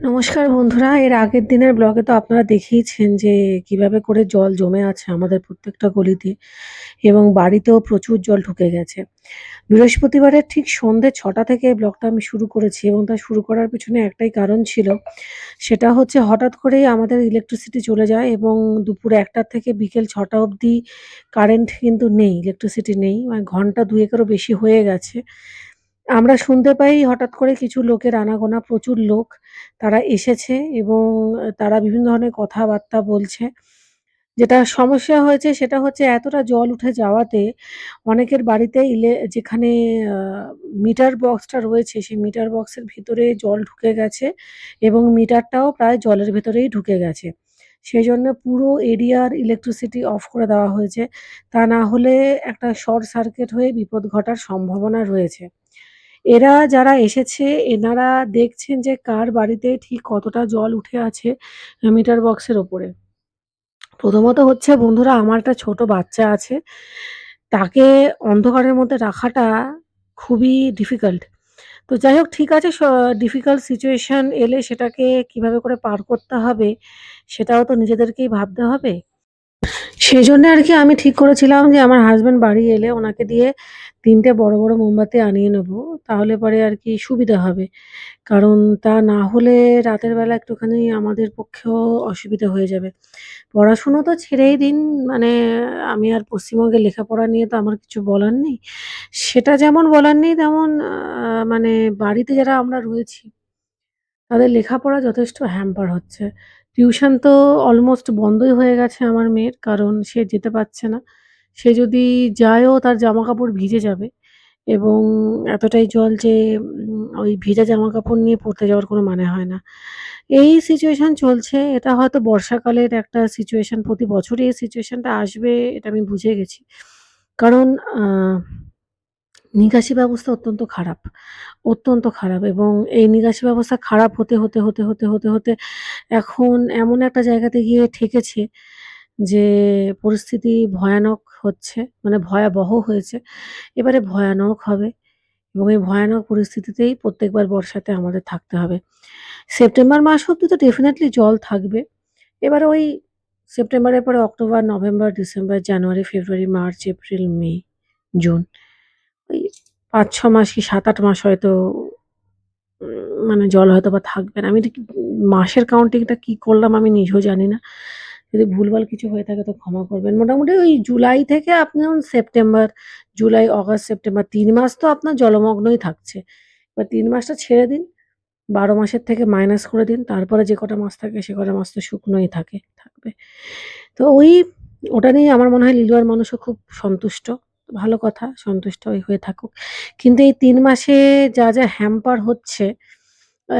নমস্কার বন্ধুরা, এর আগের দিনের ব্লগে তো আপনারা দেখেইছেন যে কীভাবে করে জল জমে আছে আমাদের প্রত্যেকটা গলিতে এবং বাড়িতেও প্রচুর জল ঢুকে গেছে। বৃহস্পতিবারের ঠিক সন্ধে ছটা থেকে ব্লগটা আমি শুরু করেছি এবং তা শুরু করার পিছনে একটাই কারণ ছিল, সেটা হচ্ছে হঠাৎ করেই আমাদের ইলেকট্রিসিটি চলে যায় এবং দুপুর একটার থেকে বিকেল ছটা অবধি কারেন্ট কিন্তু নেই ইলেকট্রিসিটি নেই মানে ঘণ্টা দুয়েকেরও বেশি হয়ে গেছে। আমরা শুনতে পাই হঠাৎ করে কিছু লোকের আনাগোনা, প্রচুর লোক তারা এসেছে এবং তারা বিভিন্ন ধরনের কথাবার্তা বলছে। যেটা সমস্যা হয়েছে সেটা হচ্ছে এতটা জল উঠে যাওয়াতে অনেকের বাড়িতে ইলে, যেখানে মিটার বক্সটা রয়েছে সেই মিটার বক্সের ভিতরে জল ঢুকে গেছে এবং মিটারটাও প্রায় জলের ভেতরেই ঢুকে গেছে। সেই জন্য পুরো এরিয়ার ইলেকট্রিসিটি অফ করে দেওয়া হয়েছে। তা না হলে একটা শর্ট সার্কিট হয়ে বিপদ ঘটার সম্ভাবনা রয়েছে। এরা যারা এসেছে, এনারা দেখছেন যে কার বাড়িতে ঠিক কতটা জল উঠে আছে মিটার বক্সের ওপরে। প্রথমত হচ্ছে, বন্ধুরা, আমার একটা ছোট বাচ্চা আছে। তাকে অন্ধকারের মধ্যে রাখাটা খুবই ডিফিকাল্ট। তো যাই হোক, ঠিক আছে ডিফিকাল্ট সিচুয়েশন এলে সেটাকে কীভাবে করে পার করতে হবে, সেটাও তো নিজেদেরকেই ভাবতে হবে। সেজন্য আরকি আমি ঠিক করেছিলাম যে আমার হাজব্যান্ড বাড়ি এলে ওনাকে দিয়ে ৩ টে বড়, বড় মোমবাতি আনিয়ে নেব। তাহলে পরে আর কি সুবিধা হবে। কারণ তা না হলে রাতের বেলা একটুখানি আমাদের পক্ষেও অসুবিধা হয়ে যাবে। পড়াশুনো তো ছেড়েই দিন, মানে আমি আর পশ্চিমবঙ্গে লেখাপড়া নিয়ে তো আমার কিছু বলার নেই। সেটা যেমন বলার নেই তেমন মানে বাড়িতে যারা আমরা রয়েছি তাদের লেখাপড়া যথেষ্ট হ্যাম্পার হচ্ছে। টিউশন তো অলমোস্ট বন্ধই হয়ে গেছে আমার মেয়ের। কারণ সে যেতে পারছে না। সে যদি যায়ও তার জামা কাপড় ভিজে যাবে এবং এতটাই জল যে ওই ভিজা জামা কাপড় নিয়ে পড়তে যাওয়ার কোনো মানে হয় না। এই সিচুয়েশন চলছে। এটা হয়তো বর্ষাকালের একটা সিচুয়েশন। প্রতি বছরই এই সিচুয়েশনটা আসবে এটা আমি বুঝে গেছি। কারণ নিকাশি ব্যবস্থা অত্যন্ত খারাপ, অত্যন্ত খারাপ এবং এই নিকাশি ব্যবস্থা খারাপ হতে, হতে, হতে, হতে, হতে, হতে এখন এমন একটা জায়গাতে গিয়ে ঠেকেছে যে পরিস্থিতি ভয়ানক হচ্ছে, মানে ভয়াবহ হয়েছে। এবারে ভয়ানক হবে এবং এই ভয়ানক পরিস্থিতিতেই প্রত্যেকবার বর্ষাতে আমাদের থাকতে হবে। সেপ্টেম্বর মাস অব্দি তো ডেফিনেটলি জল থাকবে। এবারে ওই সেপ্টেম্বরের পরে October, November, December, January, February, March, April, May, June. ওই ৫-৬ মাস কি ৭-৮ মাস হয়তো মানে জল হয়তো বা থাকবে না। আমি ঠিক মাসের কাউন্টিংটা কি করলাম আমি নিজেও জানি না। যদি ভুলভাল কিছু হয়ে থাকে তো ক্ষমা করবেন। মোটামুটি ওই জুলাই থেকে আপনি ধরুন সেপ্টেম্বর, জুলাই, অগাস্ট, সেপ্টেম্বর তিন মাস তো আপনার জলমগ্নই থাকছে। এবার তিন মাসটা ছেড়ে দিন। ১২ মাসের থেকে মাইনাস করে দিন। তারপরে যে কটা মাস থাকে সে কটা মাস তো শুকনোই থাকে থাকবে। তো ওই ওটা নিয়ে আমার মনে হয় লিলুয়ার মানুষও খুব সন্তুষ্ট। ভালো কথা সন্তুষ্ট হয়ে থাকুক। কিন্তু এই তিন মাসে যা, যা হ্যাম্পার হচ্ছে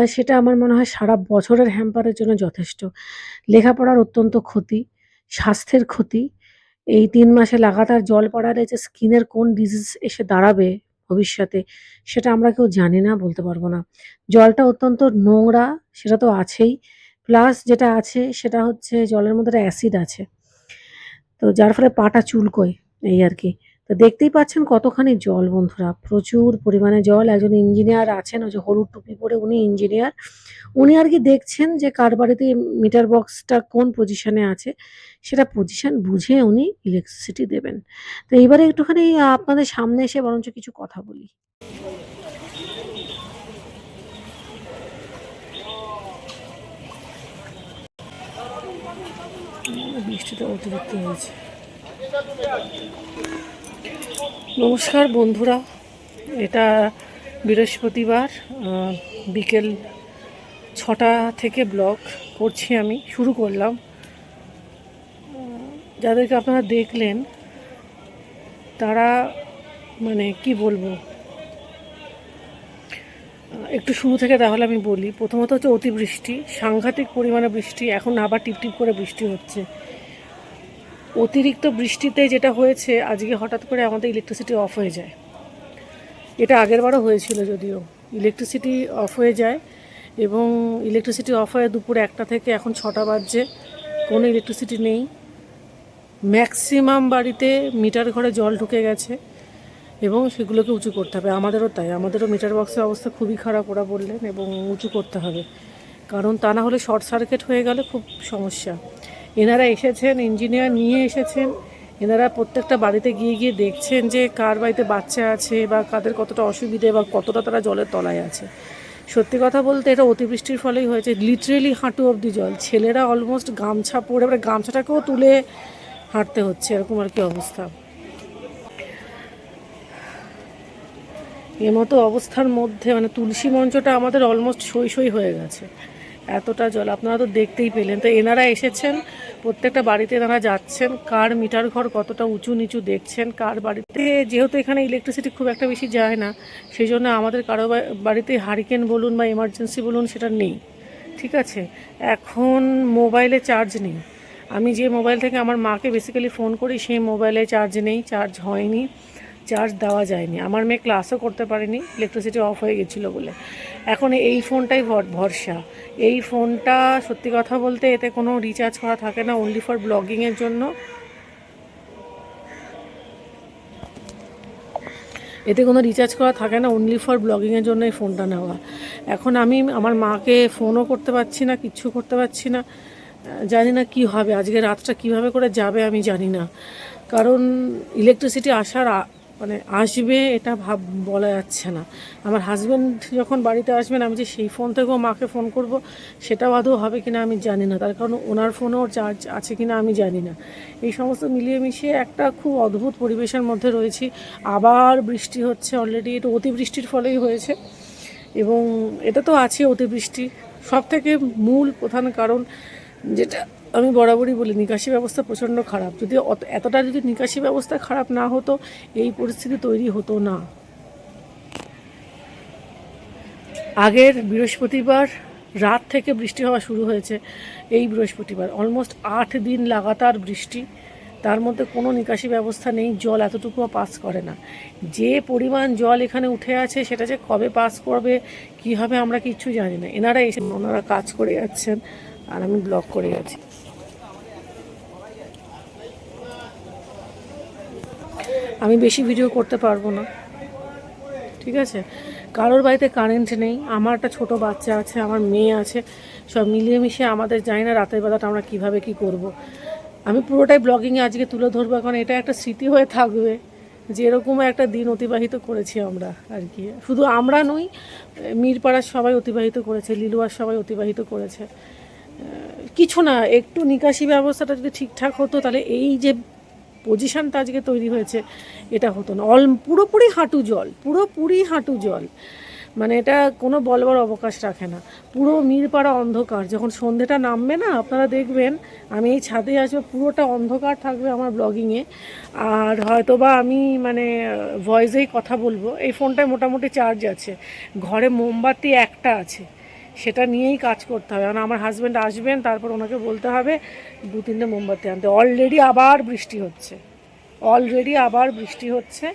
সেটা আমার মনে হয় সারা বছরের হ্যাম্পারের জন্য যথেষ্ট। লেখাপড়ার অত্যন্ত ক্ষতি, স্বাস্থ্যের ক্ষতি। এই তিন মাসে লাগাতার জল পড়ালে যে স্কিনের কোন ডিজিজ এসে দাঁড়াবে ভবিষ্যতে সেটা আমরা কেউ জানি না, বলতে পারব না। জলটা অত্যন্ত নোংরা সেটা তো আছেই। প্লাস যেটা আছে সেটা হচ্ছে জলের মধ্যে একটা অ্যাসিড আছে। তো যার ফলে পাটা চুলকোয় এই আরকি। তো দেখতেই পাচ্ছেন কতখানি জল বন্ধুরা। প্রচুর পরিমাণে জল। একজন ইঞ্জিনিয়ার আছেন, ওই যে হলুদ টুপি পরে উনি ইঞ্জিনিয়ার। উনি আর কি দেখছেন যে কার বাড়িতে মিটার বক্সটা কোন পজিশনে আছে, সেটা পজিশন বুঝে উনি ইলেকট্রিসিটি দেবেন। তো এইবারে একটুখানি আপনাদের সামনে এসে বরঞ্চ কিছু কথা বলি। বৃষ্টিটা অতিরিক্ত হয়েছে। নমস্কার বন্ধুরা। এটা বৃহস্পতিবার বিকেল ছটা থেকে ব্লগ করছি আমি, শুরু করলাম। যাদেরকে আপনারা দেখলেন তারা মানে কি বলব? একটু শুরু থেকে তাহলে আমি বলি। প্রথমত হচ্ছে অতিবৃষ্টি, সাংঘাতিক পরিমাণে বৃষ্টি। এখন আবার টিপটিপ করে বৃষ্টি হচ্ছে। অতিরিক্ত বৃষ্টিতে যেটা হয়েছে, আজকে হঠাৎ করে আমাদের ইলেকট্রিসিটি অফ হয়ে যায়। এটা আগেরবারও হয়েছিল যদিও। ইলেকট্রিসিটি অফ হয়ে যায় এবং ইলেকট্রিসিটি অফ হয় দুপুর একটা থেকে এখন ছটা বাজছে। কোনো ইলেকট্রিসিটি নেই। ম্যাক্সিমাম বাড়িতে মিটার ঘরে জল ঢুকে গেছে এবং সেগুলোকে উঁচু করতে হবে। আমাদেরও তাই। আমাদেরও মিটার বক্সের অবস্থা খুবই খারাপ ওরা বললেন, এবং উঁচু করতে হবে। কারণ তা না হলে শর্ট সার্কিট হয়ে গেলে খুব সমস্যা এনারা এসেছেন ইঞ্জিনিয়ার নিয়ে এসেছেন। এনারা প্রত্যেকটা বাড়িতে গিয়ে গিয়ে দেখছেন যে কার বাড়িতে বাচ্চা আছে বা কাদের কতটা অসুবিধে বা কতটা তারা জলের তলায় আছে। সত্যি কথা বলতে এটা অতিবৃষ্টির ফলেই হয়েছে লিটারেলি হাঁটু অবধি জল। ছেলেরা অলমোস্ট গামছা পরে, এবার গামছাটাকেও তুলে হাঁটতে হচ্ছে, এরকম আর কি অবস্থা। এমতো অবস্থার মধ্যে মানে তুলসী মঞ্চটা আমাদের অলমোস্ট সই সই হয়ে গেছে। এতটা জল, আপনারা তো দেখতেই পেলেন। তো এনারা এসেছেন, প্রত্যেকটা বাড়িতে এনারা যাচ্ছেন। কার মিটার ঘর কতটা উঁচু নিচু দেখছেন, কার বাড়িতে, যেহেতু এখানে ইলেকট্রিসিটি খুব একটা বেশি যায় না, সেই জন্য আমাদের কারও বাড়িতে হারিকেন বলুন বা এমার্জেন্সি বলুন, সেটা নেই। ঠিক আছে? এখন মোবাইলে চার্জ নেই। আমি যে মোবাইল থেকে আমার মাকে বেসিক্যালি ফোন করি সেই মোবাইলে চার্জ নেই চার্জ হয়নি। চার্জ দেওয়া যায়নি। আমার মেয়ে ক্লাসও করতে পারেনি ইলেকট্রিসিটি অফ হয়ে গেছিল বলে। এখন এই ফোনটাই ভর- ভরসা। এই ফোনটা সত্যি কথা বলতে এতে কোনো রিচার্জ করা থাকে না অনলি ফর ব্লগিংয়ের জন্য। এতে কোনো রিচার্জ করা থাকে না অনলি ফর ব্লগিংয়ের জন্য এই ফোনটা নেওয়া। এখন আমি আমার মাকে ফোনও করতে পারছি না, কিচ্ছু করতে পারছি না। জানি না কি হবে, আজকে রাতটা কীভাবে করে যাবে আমি জানি না। কারণ ইলেকট্রিসিটি আসার মানে আসবে এটা ভাব, বলা যাচ্ছে না। আমার হাজব্যান্ড যখন বাড়িতে আসবেন, আমি যে সেই ফোন থেকেও মাকে ফোন করব সেটাও আদৌ হবে কিনা আমি জানি না। তার কারণ ওনার ফোনেও চার্জ আছে কিনা আমি জানি না। এই সমস্ত মিলিয়ে মিশিয়ে একটা খুব অদ্ভুত পরিবেশের মধ্যে রয়েছি। আবার বৃষ্টি হচ্ছে অলরেডি এটা অতিবৃষ্টির ফলেই হয়েছে। এবং এটা তো আছে অতিবৃষ্টি। সব থেকে মূল প্রধান কারণ যেটা আমি বরাবরই বলি, নিকাশি ব্যবস্থা প্রচণ্ড খারাপ। যদি এতটা যদি নিকাশি ব্যবস্থা খারাপ না হতো, এই পরিস্থিতি তৈরি হতো না। আগের বৃহস্পতিবার রাত থেকে বৃষ্টি হওয়া শুরু হয়েছে, এই বৃহস্পতিবার। অলমোস্ট আট দিন লাগাতার বৃষ্টি, তার মধ্যে কোনো নিকাশি ব্যবস্থা নেই, জল এতটুকুও পাস করে না। যে পরিমাণ জল এখানে উঠে আছে, সেটা যে কবে পাস করবে, কী হবে আমরা কিচ্ছু জানি না। এনারা এসে ওনারা কাজ করে যাচ্ছেন, আর আমি ব্লক করে যাচ্ছি। আমি বেশি ভিডিও করতে পারব না। ঠিক আছে? কারোর বাড়িতে কারেন্ট নেই, আমার একটা ছোটো বাচ্চা আছে, আমার মেয়ে আছে, সব মিলিয়ে মিশিয়ে আমাদের জানি না রাতের বেলাটা আমরা কীভাবে কি করব। আমি পুরোটাই ব্লগিংয়ে আজকে তুলে ধরবো, কারণ এটা একটা স্মৃতি হয়ে থাকবে যে এরকম একটা দিন অতিবাহিত করেছি আমরা আর কি। শুধু আমরা নই, মিরপাড়ার সবাই অতিবাহিত করেছে, লিলুয়ার সবাই অতিবাহিত করেছে। কিছু না, একটু নিকাশি ব্যবস্থাটা যদি ঠিকঠাক হতো, তাহলে এই যে পজিশনটা আজকে তৈরি হয়েছে, এটা হতো না। অল পুরোপুরি হাঁটু জল, পুরোপুরি হাঁটু জল। মানে এটা কোনো বলবার অবকাশ রাখে না। পুরো মিরপাড়া অন্ধকার, যখন সন্ধেটা নামবে না, আপনারা দেখবেন আমি এই ছাদে আসব পুরোটা অন্ধকার থাকবে আমার ব্লগিংয়ে আর হয়তো বা আমি মানে ভয়েসেই কথা বলব। এই ফোনটায় মোটামুটি চার্জ আছে। ঘরে মোমবাতি একটা আছে। সেটা নিয়েই কাজ করতে হবে। কারণ আমার হাজব্যান্ড আসবেন তারপর ওনাকে বলতে হবে দু তিনটে মোমবাতি আনতে। অলরেডি আবার বৃষ্টি হচ্ছে। অলরেডি আবার বৃষ্টি হচ্ছে।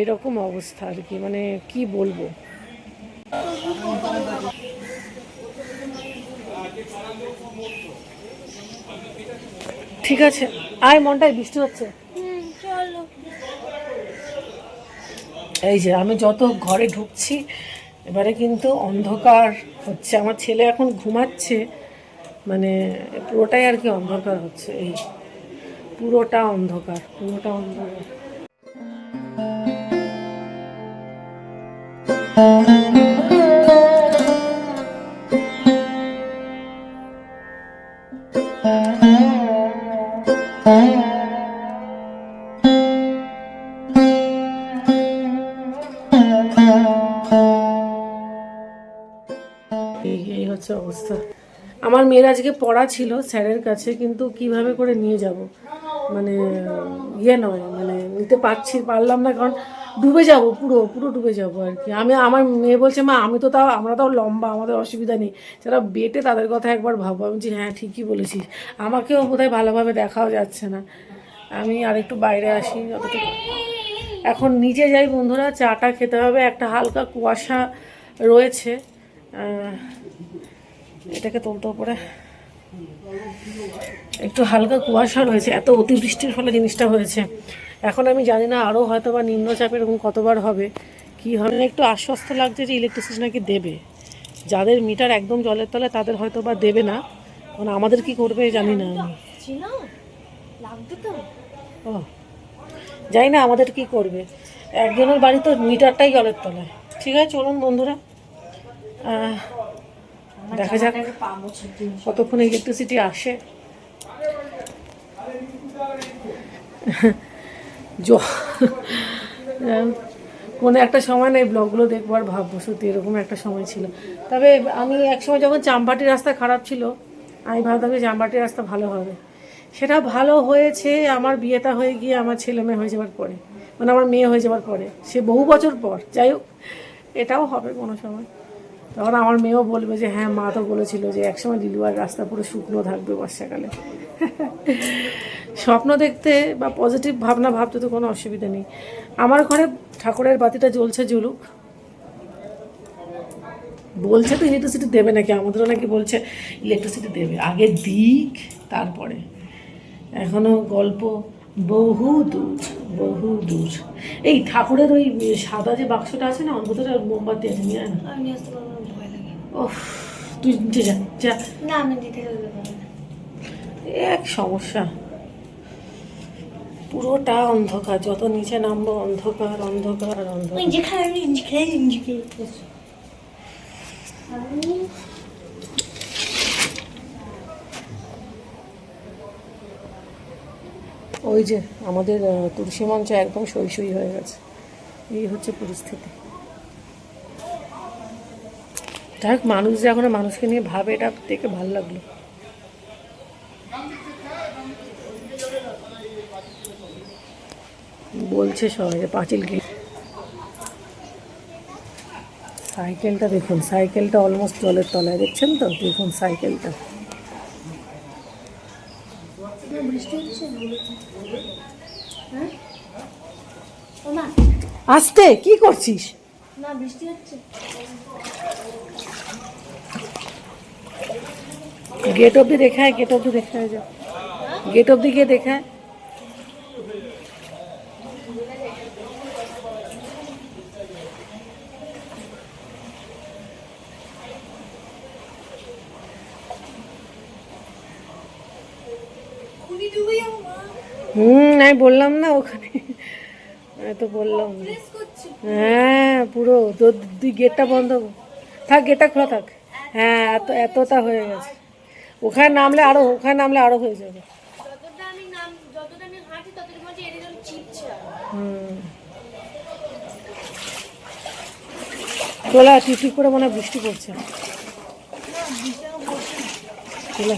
এরকম অবস্থা আর কি মানে কি বলব? ঠিক আছে। আয় মনটায় বৃষ্টি হচ্ছে। এই যে আমি যত ঘরে ঢুকছি এবারে কিন্তু অন্ধকার হচ্ছে। আমার ছেলে এখন ঘুমাচ্ছে মানে পুরোটাই আর কি অন্ধকার হচ্ছে। এই পুরোটা অন্ধকার পুরোটা অন্ধকার। অবস্থা। আমার মেয়ের আজকে পড়া ছিল স্যারের কাছে, কিন্তু কীভাবে করে নিয়ে যাব? মানে ইয়ে নয় মানে নিতে পারছি, পারলাম না, কারণ ডুবে যাব পুরো পুরো ডুবে যাব আর কি। আমি, আমার মেয়ে বলছে, মা, আমি তো তাও, আমরা তাও লম্বা, আমাদের অসুবিধা নেই। যারা বেটে তাদের কথা একবার ভাবো। আমি বলছি হ্যাঁ ঠিকই বলেছিস। আমাকেও বোধহয় ভালোভাবে দেখাও যাচ্ছে না। আমি আরেকটু বাইরে আসি এখন নিচে যাই বন্ধুরা চাটা খেতে হবে। একটা হালকা কুয়াশা রয়েছে। এটাকে তুলতে পরে একটু হালকা কুয়াশা রয়েছে, এত অতিবৃষ্টির ফলে জিনিসটা হয়েছে। এখন আমি জানি না আরও হয়তো বা নিম্নচাপ এরকম কতবার হবে, কি হবে। একটু আশ্বস্ত লাগছে যে ইলেকট্রিসিটি নাকি দেবে। যাদের মিটার একদম জলের তলায় তাদের হয়তো বা দেবে না। মানে আমাদের কি করবে জানি না আমি। ও, জানি না আমাদের কি করবে। একজনের বাড়ি তো মিটারটাই জলের তলায়। ঠিক আছে, চলুন বন্ধুরা। দেখা যাক কতক্ষণ ইলেকট্রিসিটি আসে। কোনো একটা সময় না এই ব্লগগুলো দেখব আর ভাববো সত্যি এরকম একটা সময় ছিল। তবে আমি এক সময় যখন চাম্পাটি রাস্তা খারাপ ছিল আমি ভাবতাম যে চাম্পাটি রাস্তা ভালো হবে। সেটা ভালো হয়েছে আমার বিয়েটা হয়ে গিয়ে আমার ছেলে মেয়ে হয়ে যাওয়ার পরে। মানে আমার মেয়ে হয়ে যাওয়ার পরে। সে বহু বছর পর। যাই হোক এটাও হবে কোনো সময়। তখন আমার মেয়েও বলবে যে হ্যাঁ মা তো বলেছিল যে, একসময় লিলুয়ার রাস্তা পুরো শুকনো থাকবে বর্ষাকালে। স্বপ্ন দেখতে বা পজিটিভ ভাবনা ভাবতে তো কোনো অসুবিধা নেই। আমার ঘরে ঠাকুরের বাতিটা জ্বলছে জ্বলুক। বলছে তো ইলেকট্রিসিটি দেবে নাকি? আমাদেরও নাকি বলছে ইলেকট্রিসিটি দেবে। আগে দিক, তারপরে। এখনও গল্প বহু দূর বহু দূর এই ঠাকুরের ওই সাদা যে বাক্সটা আছে না ভিতরে মোমবাতি আছে, নিয়ে ওফ তুই নিচে যা যা। না আমি দিতে এক সমস্যা। পুরোটা অন্ধকার যত নিচে নামবো অন্ধকার অন্ধকার অন্ধকার। যেখানে আমি যেখানে নিজেকে ওই যে আমাদের তুলসী মঞ্চ একদম সই সই হয়ে গেছে। এই হচ্ছে পরিস্থিতি। যাই হোক মানুষ যে এখন মানুষকে নিয়ে ভাবে এটা দেখে ভালো লাগল। বলছে সবাই যে পাঁচিল কি সাইকেলটা দেখুন সাইকেলটা অলমোস্ট জলের তলায় দেখছেন তো? দেখুন সাইকেলটা। হ্যাঁ? আসতে কি করছিস? না বৃষ্টি হচ্ছে। গেট অব্দি দেখায় গেট অব্দি দেখায় যা গেট অব্দি গিয়ে দেখায়। খুনি ডুবে যাব মা। হুম আমি বললাম না ওখানে। আমি তো বললাম। হ্যাঁ পুরো। তুই গেটটা বন্ধ। থাক গেটটা খোলা থাক। হ্যাঁ এত এতটা হয়ে গেছে। ওখানে নামলে আরও ওখানে নামলে আরও হয়ে যাবে। যতটা আমি নাম যতটা আমি হাঁটি ততটা মধ্যে এর জন্য চিপছে হুম। তোলা টিপটিপ করে মনে বৃষ্টি পড়ছে? তোলা।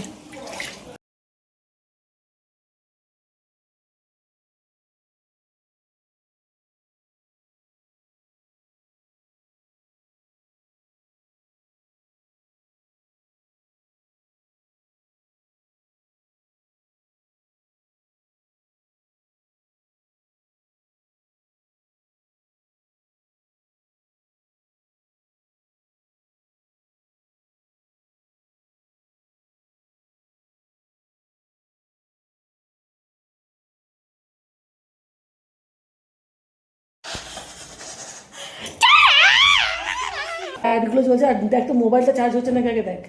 লাইটগুলো জ্বলছে আর দেখ তো মোবাইলটা চার্জ হচ্ছে নাকি আগে দেখ।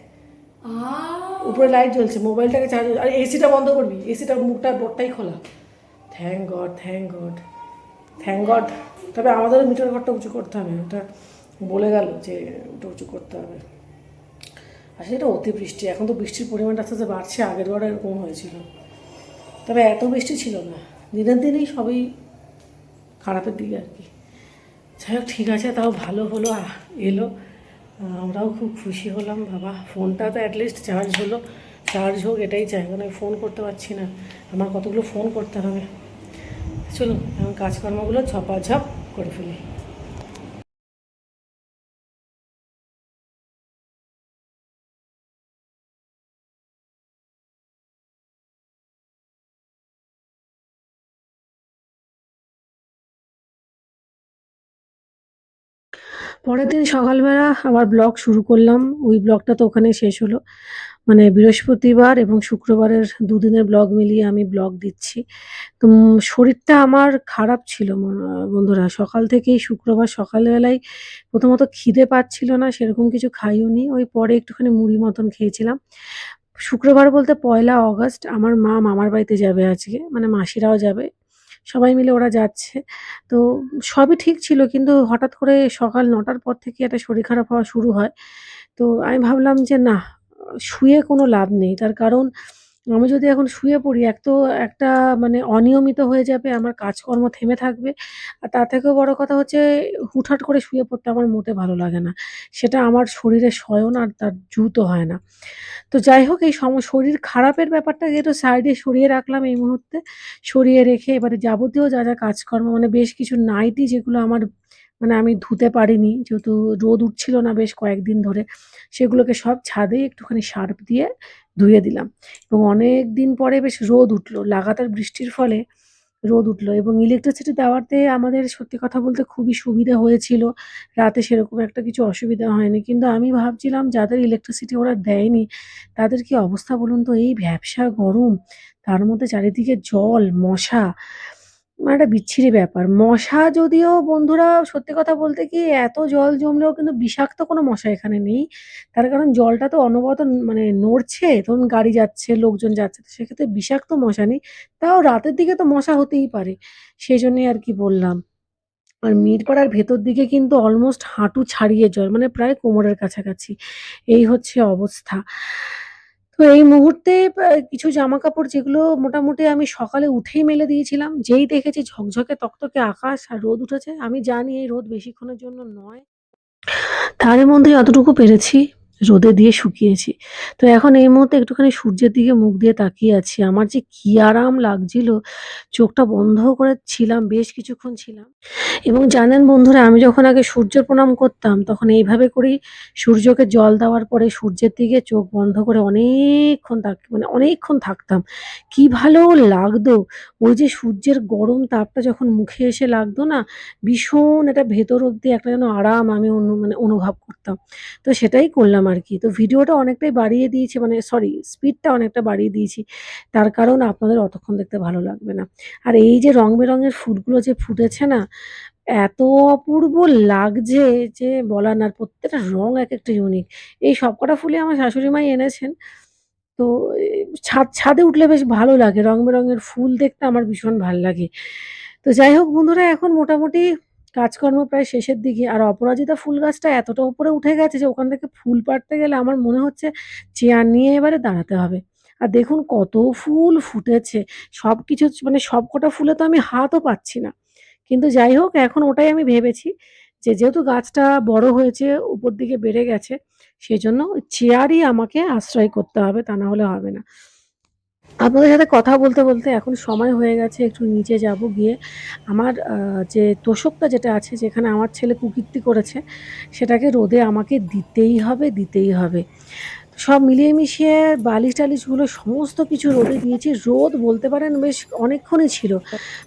উপরে লাইট জ্বলছে মোবাইলটাকে চার্জ আর এসিটা বন্ধ করবি এসিটার মুখটা বোর্ডটাই খোলা। Thank God thank God thank God তবে আমাদেরও মিটার ঘরটা উঁচু করতে হবে ওটা বলে গেল যে ওটা উঁচু করতে হবে। আর সেটা অতিবৃষ্টি এখন তো বৃষ্টির পরিমাণটা আস্তে আস্তে বাড়ছে আগের বার এরকম হয়েছিল। তবে এত বৃষ্টি ছিল না দিনের দিনেই সবই খারাপের দিকে আর কি। যাই হোক ঠিক আছে তাও ভালো হলো এলো। আমরাও খুব খুশি হলাম, বাবা। ফোনটা তো অ্যাটলিস্ট চার্জ হলো। চার্জ হোক, এটাই চাই। মানে আমি ফোন করতে পারছি না। আমার কতগুলো ফোন করতে হবে? চলুন, এখন কাজকর্মগুলো ঝপাঝপ করে ফেলি। পরের দিন সকালবেলা আবার ব্লগ শুরু করলাম। ওই ব্লগটা তো ওখানে শেষ হলো। মানে বৃহস্পতিবার এবং শুক্রবারের দুদিনের ব্লগ মিলিয়ে আমি ব্লগ দিচ্ছি। তো শরীরটা আমার খারাপ ছিল বন্ধুরা। সকাল থেকেই শুক্রবার সকালবেলায় প্রথমত খিদে পাচ্ছিল না, সেরকম কিছু খাইওনি। ওই পরে একটুখানি মুড়ি মতন খেয়েছিলাম। শুক্রবার বলতে পয়লা অগাস্ট আমার মা মামার বাড়িতে যাবে আজকে। মানে মাসিরাও যাবে। সবাই মিলে ওরা যাচ্ছে। তো সবই ঠিক ছিল কিন্তু হঠাৎ করে সকাল নটার পর থেকে একটা শরীর খারাপ হওয়া শুরু হয়। তো আমি ভাবলাম যে না, শুয়ে কোনো লাভ নেই। তার কারণ আমি যদি এখন শুয়ে পড়ি এক তো একটা মানে অনিয়মিত হয়ে যাবে, আমার কাজকর্ম থেমে থাকবে। আর তার থেকেও বড় কথা হচ্ছে হুটহাট করে শুয়ে পড়তে আমার মোটে ভালো লাগে না। সেটা আমার শরীরে সয়ও না আর তার জুতো হয় না। তো যাই হোক এই সম শরীর খারাপের ব্যাপারটাকে একটু সাইডে সরিয়ে রাখলাম এই মুহূর্তে। সরিয়ে রেখে এবারে যাবতীয় যা, যা কাজকর্ম মানে বেশ কিছু নাইটি যেগুলো আমার মানে আমি ধুতে পারিনি যেহেতু রোদ উঠছিল না বেশ কয়েকদিন ধরে। সেগুলোকে সব ছাদে একটুখানি সার্ফ দিয়ে ধুয়ে দিলাম। এবং অনেক দিন পরে বেশ রোদ উঠল। লাগাতার বৃষ্টির ফলে রোদ উঠল এবং ইলেকট্রিসিটি দেওয়াতে আমাদের সত্যি কথা বলতে খুবই সুবিধা হয়েছিল। রাতে সেরকম একটা কিছু অসুবিধা হয়নি। কিন্তু আমি ভাবছিলাম যাদের ইলেকট্রিসিটি ওরা দেয়নি, তাদের কি অবস্থা বলুন তো? এই ভ্যাপসা গরম, তার মধ্যে চারিদিকে জল, মশা, মানে একটা বিচ্ছিরি ব্যাপার। মশা যদিও বন্ধুরা সত্যি কথা বলতে কি এত জল জমলেও কিন্তু বিষাক্ত কোনো মশা এখানে নেই। তার কারণ জলটা তো অনবরত মানে নড়ছে, ধরুন গাড়ি যাচ্ছে, লোকজন যাচ্ছে। সেক্ষেত্রে বিষাক্ত মশা নেই। তাও রাতের দিকে তো মশা হতেই পারে। সেই জন্যে আর কি বললাম। আর মিরপাড়ার ভেতর দিকে কিন্তু অলমোস্ট হাঁটু ছাড়িয়ে জল, মানে প্রায় কোমরের কাছাকাছি। এই হচ্ছে অবস্থা। তো এই মুহূর্তে কিছু জামা কাপড় যেগুলো মোটামুটি আমি সকালে উঠেই মেলে দিয়েছিলাম। যেই দেখেছি ঝকঝকে তকতকে আকাশ আর রোদ উঠেছে, আমি জানি এই রোদ বেশিক্ষণের জন্য নয়। তারই মধ্যে যতটুকু পেরেছি রোদে দিয়ে শুকিয়েছি। তো এখন এই মুহূর্তে একটুখানি সূর্যের দিকে মুখ দিয়ে তাকিয়ে আছি। আমার যে কি আরাম লাগছিল, চোখটা বন্ধ করে ছিলাম, বেশ কিছুক্ষণ ছিলাম। এবং জানেন বন্ধুরা আমি যখন আগে সূর্য প্রণাম করতাম, তখন এইভাবে করেই সূর্যকে জল দেওয়ার পরে সূর্যের দিকে চোখ বন্ধ করে অনেকক্ষণ তাক মানে অনেকক্ষণ থাকতাম। কি ভালো লাগতো! ওই যে সূর্যের গরম তাপটা যখন মুখে এসে লাগতো না, ভীষণ একটা ভেতর অব্দি একটা যেন আরাম আমি অনু মানে অনুভব করতাম। তো সেটাই করলাম আরকি। তো ভিডিওটা অনেকটাই বাড়িয়ে দিয়েছি মানে সরি স্পিডটা অনেকটা বাড়িয়ে দিয়েছি। তার কারণ আপনাদের অতক্ষণ দেখতে ভালো লাগবে না। আর এই যে রং বেরঙের ফুলগুলো যে ফুটেছে না, এত অপূর্ব লাগছে যে বলার না। আর প্রত্যেকটা রং এক একটা ইউনিক। এই সবকটা ফুলই আমার শাশুড়ি মাই এনেছেন। তো ছাদ ছাদে উঠলে বেশ ভালো লাগে। রং বেরঙের ফুল দেখতে আমার ভীষণ ভালো লাগে। তো যাই হোক বন্ধুরা এখন মোটামুটি কাজকর্ম প্রায় শেষের দিকে। আর অপরাজিতা ফুল গাছটা এতটা উপরে উঠে গেছে যে ওখান থেকে ফুল পাড়তে গেলে আমার মনে হচ্ছে চেয়ার নিয়ে এবারে দাঁড়াতে হবে। আর দেখুন কত ফুল ফুটেছে। সবকিছু চ মানে সবকটা ফুলে তো আমি হাতও পাচ্ছি না। কিন্তু যাই হোক এখন ওটাই আমি ভেবেছি যে যেহেতু গাছটা বড় হয়েছে, উপর দিকে বেড়ে গেছে, সেজন্য চেয়ারই আমাকে আশ্রয় করতে হবে, তা না হলে হবে না। আপনাদের সাথে কথা বলতে, বলতে এখন সময় হয়ে গেছে একটু নিচে যাব গিয়ে আমার যে তোষকটা যেটা আছে যেখানে আমার ছেলে কুকীর্তি করেছে, সেটাকে রোদে আমাকে দিতেই হবে, দিতেই হবে। সব মিলিয়ে মিশিয়ে বালিশ-টালিশগুলো সমস্ত কিছু রোদে দিয়েছি। রোদ বলতে পারেন বেশ অনেকক্ষণই ছিল।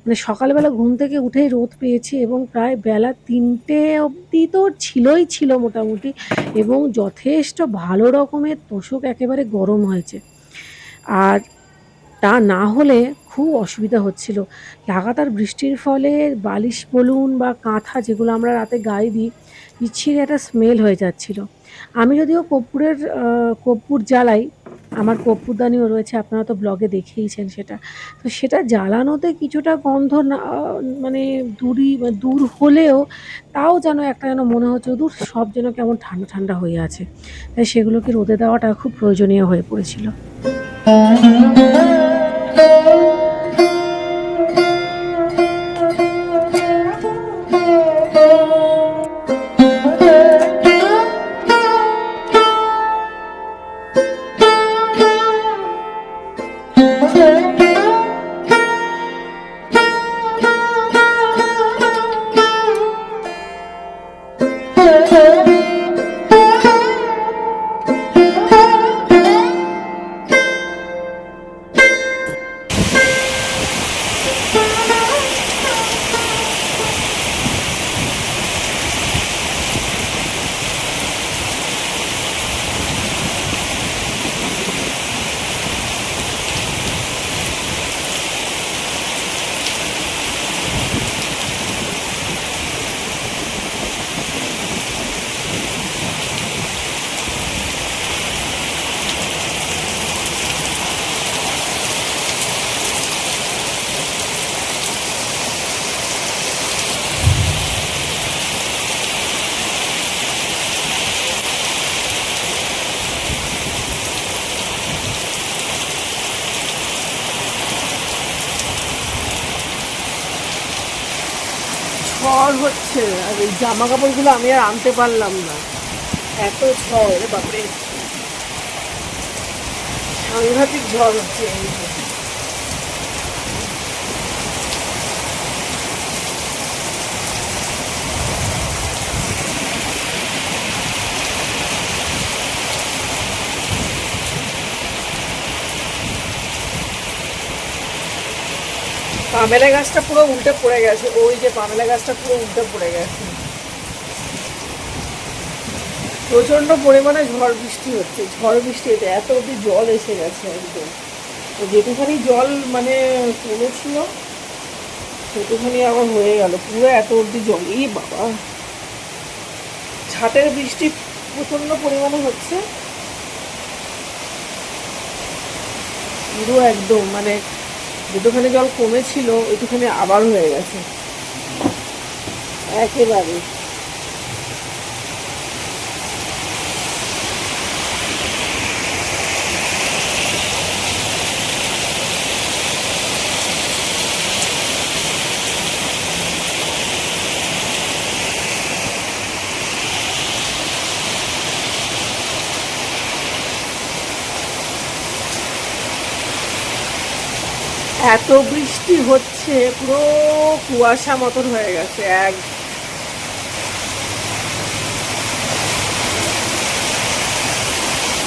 মানে সকালবেলা ঘুম থেকে উঠেই রোদ পেয়েছি এবং প্রায় বেলা ৩টে অবধি তো ছিলই ছিল মোটামুটি এবং যথেষ্ট ভালো রকমের তোষক একেবারে গরম হয়েছে। আর তা না হলে খুব অসুবিধা হচ্ছিল। লাগাতার বৃষ্টির ফলে বালিশ বলুন বা কাঁথা যেগুলো আমরা রাতে গায়ে দিই, বিচ্ছিরি একটা স্মেল হয়ে যাচ্ছিল। আমি যদিও কর্পূরের কর্পূর জ্বালাই। আমার কর্পূরদানিও রয়েছে আপনারা তো ব্লগে দেখেইছেন সেটা। তো সেটা জ্বালানোতে কিছুটা গন্ধ না মানে দূরই দূর হলেও তাও যেন একটা যেন মনে হচ্ছে ধুর সব যেন কেমন ঠান্ডা, ঠান্ডা হয়ে আছে। তাই সেগুলোকে রোদে দেওয়াটা খুব প্রয়োজনীয় হয়ে পড়েছিল। ঝড় হচ্ছে। আর এই জামা কাপড়গুলো আমি আর আনতে পারলাম না। এত ঝড় বাপরে। সাংঘাতিক ঝড় হচ্ছে এই পামেলা গাছটা পুরো উল্টে পড়ে গেছে, ওই যে পামেলা গাছটা পুরো উল্টে পড়ে গেছে। প্রচণ্ড পরিমাণে ঝড় বৃষ্টি হচ্ছে, ঝড় বৃষ্টি এতে এত অব্দি জল এসে গেছে একদম। তো যেটুখানি জল মানে কমেছিল সেটুখানি আবার হয়ে গেল, পুরো এত অব্দি জল। এই বাবা! ছাটের বৃষ্টি প্রচণ্ড পরিমাণে হচ্ছে। পুরো একদম মানে যেটুখানি জল কমেছিল ওইটুখানে আবার হয়ে গেছে। একেবারে। এত বৃষ্টি হচ্ছে, পুরো কুয়াশা মতন হয়ে গেছে, এক।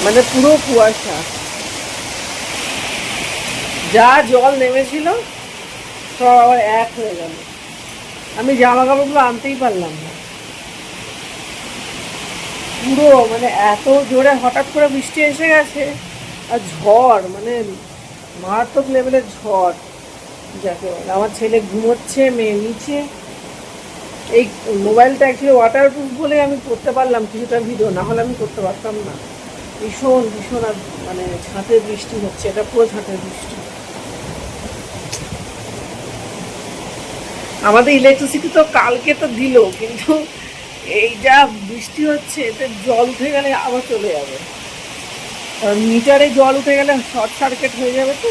মানে পুরো কুয়াশা। যা জল নেমেছিল, সব আবার এক হয়ে গেল। আমি জামা কাপড়গুলো আনতেই পারলাম না। পুরো মানে এত জোরে হঠাৎ করে বৃষ্টি এসে গেছে, আর ঝড় মানে মারাত্মক লেভেলের ঝড়। যাকে বলে, আমার ছেলে ঘুমোচ্ছে, মেয়ে নিচে এই মোবাইলটা অ্যাকচুয়ালি ওয়াটার প্রুফ বলে আমি করতে পারলাম, কিছুটা ভিডিও না হলে আমি করতে পারতাম না। ভীষণ ভীষণ আর মানে ছাঁটের বৃষ্টি হচ্ছে, এটা পুরো ছাঁটের বৃষ্টি। আমাদের ইলেকট্রিসিটি তো কালকে তো দিল, কিন্তু এই যা বৃষ্টি হচ্ছে, এতে জল উঠে গেলে আবার চলে যাবে। মিটারে জল উঠে গেলে শর্ট সার্কিট হয়ে যাবে তো?